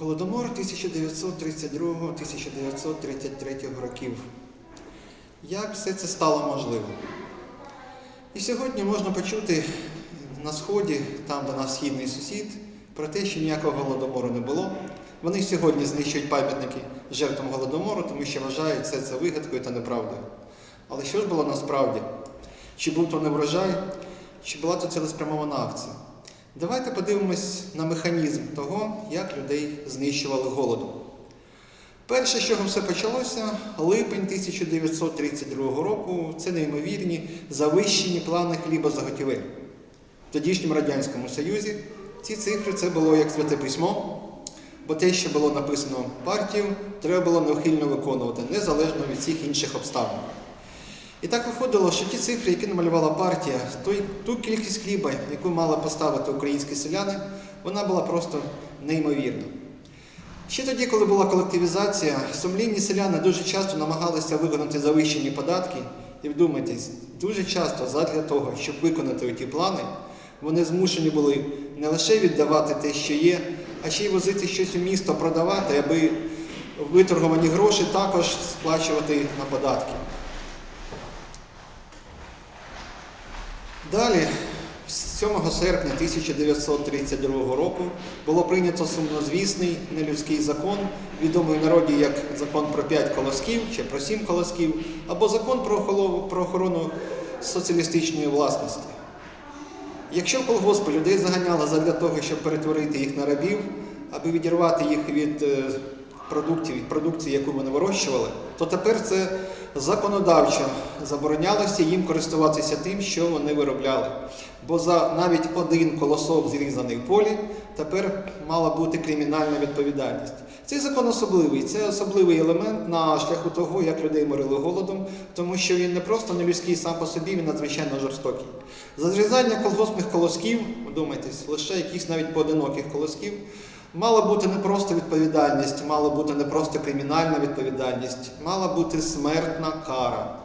Голодомор 1932-1933 років. Як все це стало можливим? І сьогодні можна почути на сході, там де наш східний сусід, про те, що ніякого голодомору не було. Вони сьогодні знищують пам'ятники жертвам голодомору, тому що вважають все це вигадкою та неправдою. Але що ж було насправді? Чи був то не врожай, чи була то цілеспрямована акція? Давайте подивимось на механізм того, як людей знищували голодом. Перше, з чого все почалося, липень 1932 року, це неймовірні завищені плани хлібозаготівель. В тодішньому Радянському Союзі ці цифри це було як святе письмо, бо те, що було написано партію, треба було неухильно виконувати, незалежно від всіх інших обставин. І так виходило, що ті цифри, які намалювала партія, той, ту кількість хліба, яку мали поставити українські селяни, вона була просто неймовірна. Ще тоді, коли була колективізація, сумлінні селяни дуже часто намагалися вигнати завищені податки, і вдумайтесь, дуже часто задля того, щоб виконати ті плани, вони змушені були не лише віддавати те, що є, а ще й возити щось у місто, продавати, аби виторговані гроші також сплачувати на податки. Далі, 7 серпня 1932 року, було прийнято сумнозвісний нелюдський закон, відомий в народі як закон про 5 колосків чи про 7 колосків, або закон про охорону соціалістичної власності. Якщо колгоспи людей заганяли задля того, щоб перетворити їх на рабів, аби відірвати їх від е, продуктів, від продукції, яку вони вирощували, то тепер це законодавчо заборонялося їм користуватися тим, що вони виробляли. Бо за навіть один колосок зрізаний в полі тепер мала бути кримінальна відповідальність. Цей закон особливий. Це особливий елемент на шляху того, як людей морили голодом, тому що він не просто не людський сам по собі, він надзвичайно жорстокий. За зрізання колгоспних колосків, вдумайтесь, лише якихось навіть поодиноких колосків, мала бути не просто відповідальність, мала бути не просто кримінальна відповідальність, мала бути смертна кара.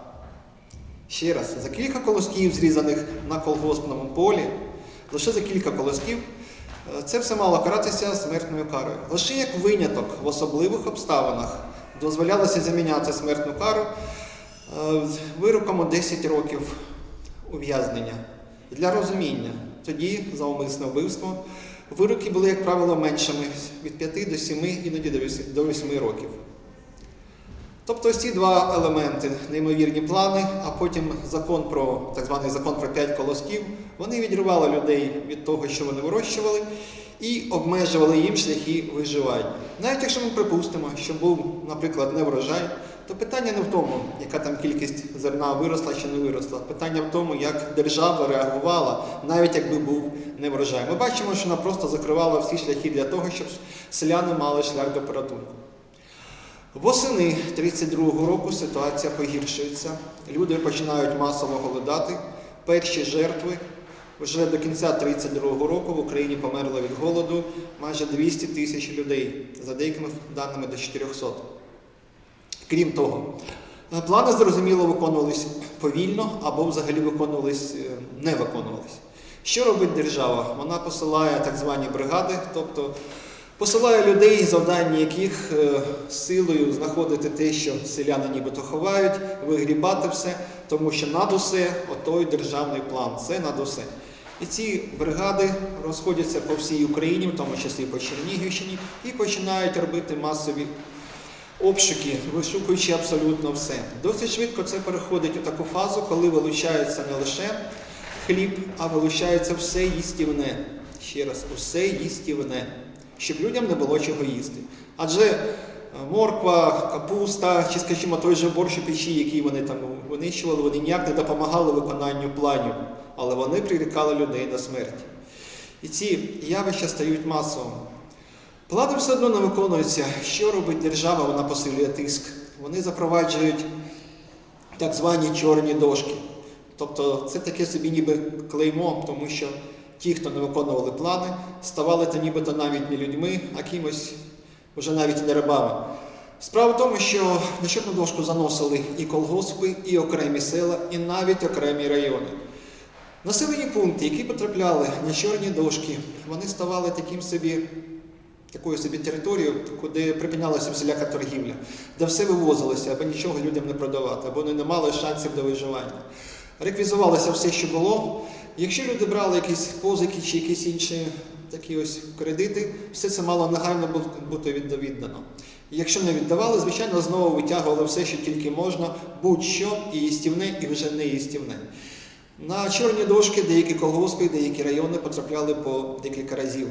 Ще раз, за кілька колосків, зрізаних на колгоспному полі, лише за кілька колосків, е, це все мало каратися смертною карою. Лише як виняток в особливих обставинах дозволялося заміняти смертну кару е, вироком у 10 років ув'язнення. Для розуміння, тоді за умисне вбивство вироки були, як правило, меншими від 5 до 7, іноді до 8 років. Тобто ці два елементи, неймовірні плани, а потім закон про так званий закон про п'ять колосків, вони відривали людей від того, що вони вирощували, і обмежували їм шляхи виживання. Навіть якщо ми припустимо, що був, наприклад, не врожай, то питання не в тому, яка там кількість зерна виросла чи не виросла. Питання в тому, як держава реагувала, навіть якби був не врожай. Ми бачимо, що вона просто закривала всі шляхи для того, щоб селяни мали шлях до порятунку. Восени 32-го року ситуація погіршується. Люди починають масово голодати. Перші жертви вже до кінця 32-го року в Україні померли від голоду майже 200 тисяч людей, за деякими даними до 400. Крім того, е, плани зрозуміло виконувались повільно або взагалі виконувались, е, не виконувались. Що робить держава? Вона посилає так звані бригади, тобто посилає людей, завдання яких е, силою знаходити те, що селяни нібито ховають, вигрібати все, тому що над усе отой державний план, це над усе. І ці бригади розходяться по всій Україні, в тому числі по Чернігівщині, і починають робити масові обшуки, вишукуючи абсолютно все. Досить швидко це переходить у таку фазу, коли вилучається не лише хліб, а вилучається все їстівне. Ще раз, усе їстівне, щоб людям не було чого їсти. Адже е, морква, капуста, чи, скажімо, той же борщ у печі, який вони там винищували, вони ніяк не допомагали виконанню планів, але вони прирікали людей до смерті. І ці явища стають масовими. Плани все одно не виконуються. Що робить держава? Вона посилює тиск. Вони запроваджують так звані чорні дошки. Тобто це таке собі ніби клеймо, тому що ті, хто не виконували плани, ставали то нібито навіть не людьми, а кимось вже навіть не рабами. Справа в тому, що на чорну дошку заносили і колгоспи, і окремі села, і навіть окремі райони. Населені пункти, які потрапляли на чорні дошки, вони ставали таким собі такою собі територію, куди припинялася всіляка торгівля, де все вивозилося, аби нічого людям не продавати, або вони не мали шансів до виживання. Реквізувалося все, що було. Якщо люди брали якісь позики чи якісь інші такі ось кредити, все це мало негайно бути відда- віддано. Якщо не віддавали, звичайно, знову витягували все, що тільки можна, будь-що і їстівне, і вже не їстівне. На чорні дошки деякі колгоспи, деякі райони потрапляли по декілька разів.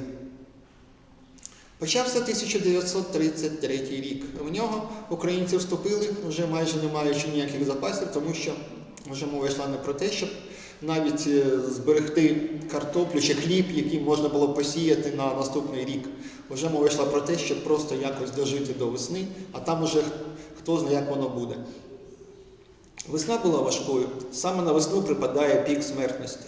Почався 1933 рік. В нього українці вступили, вже майже не маючи ніяких запасів, тому що вже мова йшла не про те, щоб навіть е, зберегти картоплю чи хліб, який можна було посіяти на наступний рік. Вже мова йшла про те, щоб просто якось дожити до весни, а там уже хто знає, як воно буде. Весна була важкою. Саме на весну припадає пік смертності.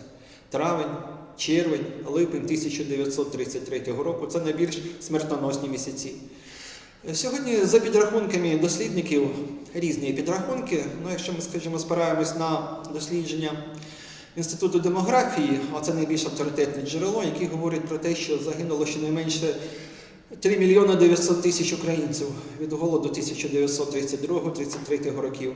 Травень, червень, липень 1933 року це найбільш смертоносні місяці. Сьогодні, за підрахунками дослідників, різні підрахунки, ну якщо ми, скажімо, спираємось на дослідження Інституту демографії, а це найбільш авторитетне джерело, яке говорить про те, що загинуло щонайменше 3 мільйони 900 тисяч українців від голоду 1932-33 років.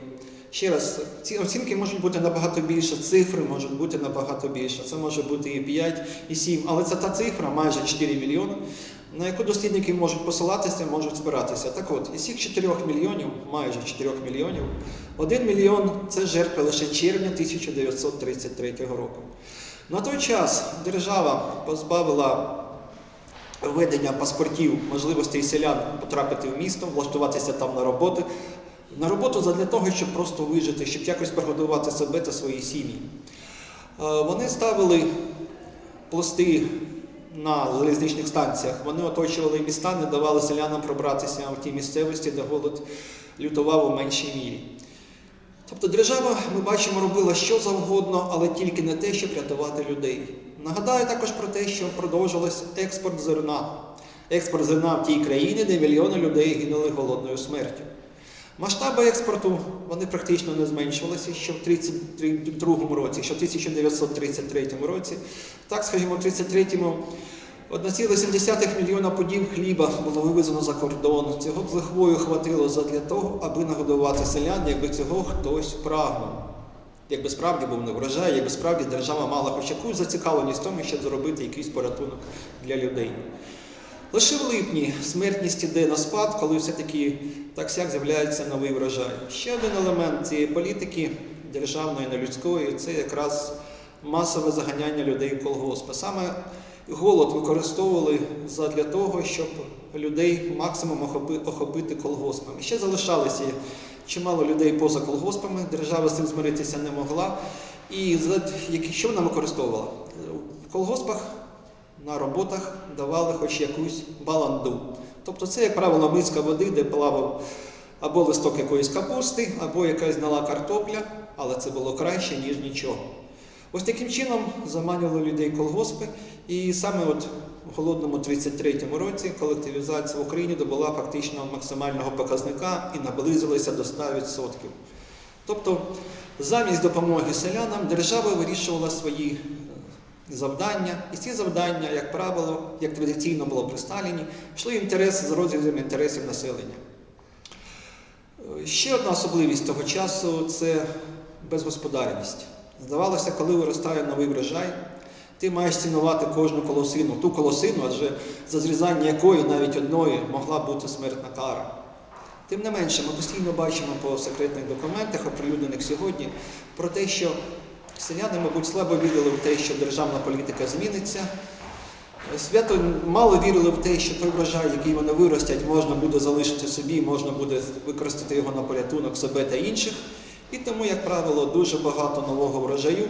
Ще раз, ці оцінки можуть бути набагато більше, цифри можуть бути набагато більше. Це може бути і 5, і 7, але це та цифра, майже 4 мільйони, на яку дослідники можуть посилатися, можуть спиратися. Так от, із цих 4 мільйонів, майже 4 мільйонів, 1 мільйон це жертви лише червня 1933 року. На той час держава позбавила введення паспортів можливостей селян потрапити в місто, влаштуватися там на роботу. На роботу задля того, щоб просто вижити, щоб якось прогодувати себе та свої сім'ї. Е, Вони ставили пласти на залізничних станціях, вони оточували міста, не давали селянам пробратися в ті місцевості, де голод лютував у меншій мірі. Тобто держава, ми бачимо, робила що завгодно, але тільки не те, щоб рятувати людей. Нагадаю також про те, що продовжувався експорт зерна. Експорт зерна в тій країні, де мільйони людей гинули голодною смертю. Масштаби експорту вони практично не зменшувалися ще в 1932 році, ще в 1933 році. Так, скажімо, в 1933-му 1,7 мільйона подів хліба було вивезено за кордон. Цього з лихвою хватило задля того, аби нагодувати селян, якби цього хтось прагнув. Якби справді був не врожай, якби справді держава мала хоч якусь зацікавленість в тому, щоб зробити якийсь порятунок для людей. Лише в липні смертність іде на спад, коли все-таки так сяк з'являється новий врожай. Ще один елемент цієї політики державної, нелюдської це якраз масове заганяння людей в колгоспи. Саме голод використовували для того, щоб людей максимум охопити колгоспами. Ще залишалося чимало людей поза колгоспами, держава з цим змиритися не могла. І що вона використовувала? В колгоспах на роботах давали хоч якусь баланду. Тобто це, як правило, миска води, де плавав або листок якоїсь капусти, або якась знала картопля, але це було краще, ніж нічого. Ось таким чином заманювали людей колгоспи, і саме от в голодному 33-му році колективізація в Україні добула фактично максимального показника і наблизилася до 100%. Тобто, замість допомоги селянам держава вирішувала свої завдання, і ці завдання, як правило, як традиційно було при Сталіні, йшли інтерес з розрізом інтересів населення. Ще одна особливість того часу це безгосподарність. Здавалося, коли виростає новий врожай, ти маєш цінувати кожну колосину, ту колосину, адже за зрізання якої навіть одної могла бути смертна кара. Тим не менше, ми постійно бачимо по секретних документах, оприлюднених сьогодні, про те, що селяни, мабуть, слабо вірили в те, що державна політика зміниться. Свято мало вірили в те, що той врожай, який вони виростять, можна буде залишити собі, можна буде використати його на порятунок себе та інших. І тому, як правило, дуже багато нового врожаю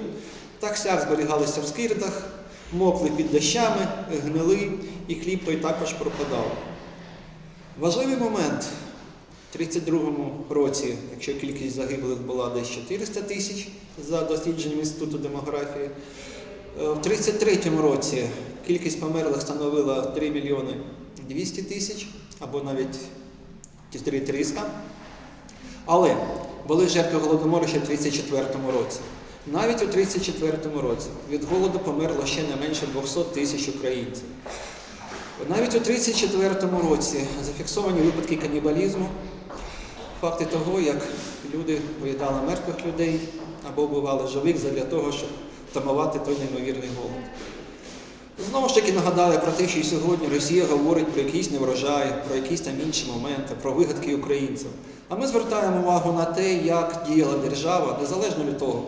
так сяк зберігалися в скирдах, мокли під дощами, гнили, і хліб той також пропадав. Важливий момент в 32-му році, якщо кількість загиблих була десь 400 тисяч за дослідженням Інституту демографії, е, в 33-му році кількість померлих становила 3 мільйони 200 тисяч або навіть 300. Але були жертви голодомору ще в 34-му році. Навіть у 34-му році від голоду померло ще не менше 200 тисяч українців. Навіть у 1934 році зафіксовані випадки канібалізму, факти того, як люди поїдали мертвих людей або вбивали живих задля того, щоб втамувати той неймовірний голод. Знову ж таки нагадаю про те, що і сьогодні Росія говорить про якийсь неврожай, про якісь там інші моменти, про вигадки українців. А ми звертаємо увагу на те, як діяла держава, незалежно від того,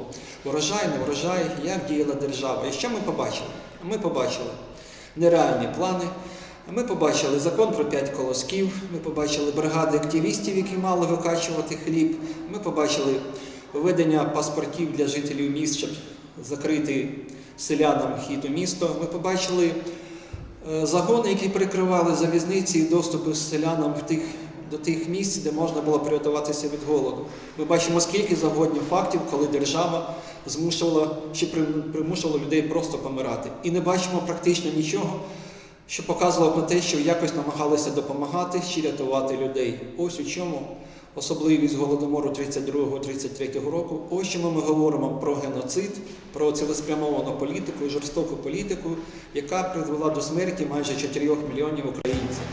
врожай, не врожай, як діяла держава. І що ми побачили? Ми побачили нереальні плани. Ми побачили закон про п'ять колосків, ми побачили бригади активістів, які мали викачувати хліб. Ми побачили введення паспортів для жителів міст, щоб закрити селянам вхід у місто. Ми побачили е, загони, які прикривали залізниці і доступи селянам в тих, до тих місць, де можна було приготуватися від голоду. Ми бачимо скільки завгодно фактів, коли держава змушувала чи примушувала людей просто помирати. І не бачимо практично нічого, що показував про те, що якось намагалися допомагати чи рятувати людей. Ось у чому особливість голодомору 32-33 року. Ось чому ми говоримо про геноцид, про цілеспрямовану політику, жорстоку політику, яка призвела до смерті майже 4 мільйонів українців.